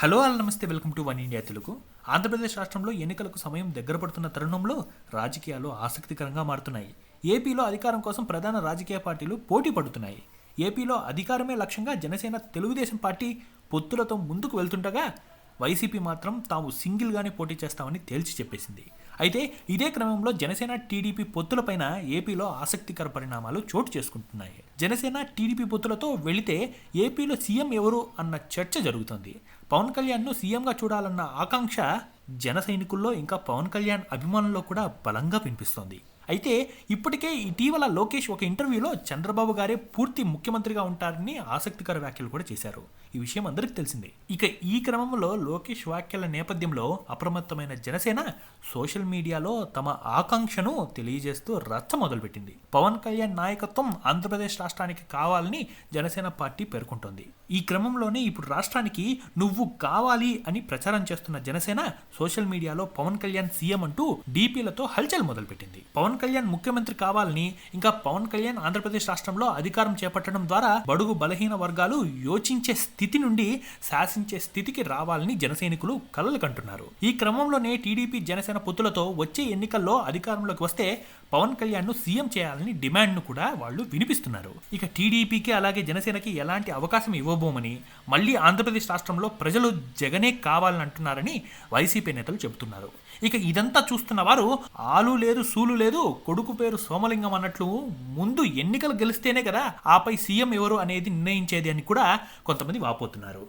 Hello all నమస్తే welcome to one India Telugu. Andhra Pradesh రాష్ట్రంలో ఎన్నికలకు సమయం దగ్గర పడుతున్న తరుణంలో రాజకీయాలు ఆసక్తికరంగా మారుతున్నాయి. ఏపీలో అధికారం కోసం ప్రధాన రాజకీయ పార్టీలు పోటీ పడుతున్నాయి. ఏపీలో అధికారమే లక్ష్యంగా జనసేన తెలుగుదేశం పార్టీ పొత్తులతో ముందుకు వెళ్తుండగా వైసీపీ మాత్రం తాము సింగిల్గానే పోటీ చేస్తామని తేల్చి చెప్పేసింది. అయితే ఇదే క్రమంలో జనసేన టీడీపీ పొత్తులపైన ఏపీలో ఆసక్తికర పరిణామాలు చోటు చేసుకుంటున్నాయి. జనసేన టీడీపీ పొత్తులతో వెళితే ఏపీలో సీఎం ఎవరు అన్న చర్చ జరుగుతుంది. పవన్ కళ్యాణ్ను సీఎంగా చూడాలన్న ఆకాంక్ష జన సైనికుల్లో ఇంకా పవన్ కళ్యాణ్ అభిమానుల్లో కూడా బలంగా వినిపిస్తోంది. అయితే ఇప్పటికే ఇటీవల లోకేష్ ఒక ఇంటర్వ్యూలో చంద్రబాబు గారే పూర్తి ముఖ్యమంత్రిగా ఉంటారని ఆసక్తికర వ్యాఖ్యలు కూడా చేశారు. ఈ విషయం అందరికి తెలిసిందే. ఇక ఈ క్రమంలో లోకేష్ వ్యాఖ్యల నేపథ్యంలో అప్రమత్తమైన జనసేన సోషల్ మీడియాలో తమ ఆకాంక్షను తెలియజేస్తూ రచ్చ మొదలుపెట్టింది. పవన్ కళ్యాణ్ నాయకత్వం ఆంధ్రప్రదేశ్ రాష్ట్రానికి కావాలని జనసేన పార్టీ పేర్కొంటోంది. ఈ క్రమంలోనే ఇప్పుడు రాష్ట్రానికి నువ్వు కావాలి అని ప్రచారం చేస్తున్న జనసేన సోషల్ మీడియాలో పవన్ కళ్యాణ్ సీఎం అంటూ డీపీలతో హల్చల్ మొదలుపెట్టింది. పవన్ కళ్యాణ్ ముఖ్యమంత్రి కావాలని ఇంకా పవన్ కళ్యాణ్ ఆంధ్రప్రదేశ్ రాష్ట్రంలో అధికారం చేపట్టడం ద్వారా బడుగు బలహీన వర్గాలు యోచించే స్థితి నుండి శాసించే స్థితికి రావాలని జనసైనికులు కలలు కంటున్నారు. ఈ క్రమంలోనే టీడీపీ జనసేన పొత్తులతో వచ్చే ఎన్నికల్లో అధికారంలోకి వస్తే పవన్ కళ్యాణ్ను సీఎం చేయాలని డిమాండ్ను కూడా వాళ్ళు వినిపిస్తున్నారు. ఇక టీడీపీకి అలాగే జనసేనకి ఎలాంటి అవకాశం ఇవ్వబోమని మళ్ళీ ఆంధ్రప్రదేశ్ రాష్ట్రంలో ప్రజలు జగనే కావాలని అంటున్నారని వైసీపీ నేతలు చెబుతున్నారు. ఇక ఇదంతా చూస్తున్న వారు ఆలు లేదు సూలు లేదు కొడుకు పేరు సోమలింగం అన్నట్లు ముందు ఎన్నికలు గెలిస్తేనే కదా ఆపై సీఎం ఎవరు అనేది నిర్ణయించేది అని కూడా కొంతమంది వాపోతున్నారు.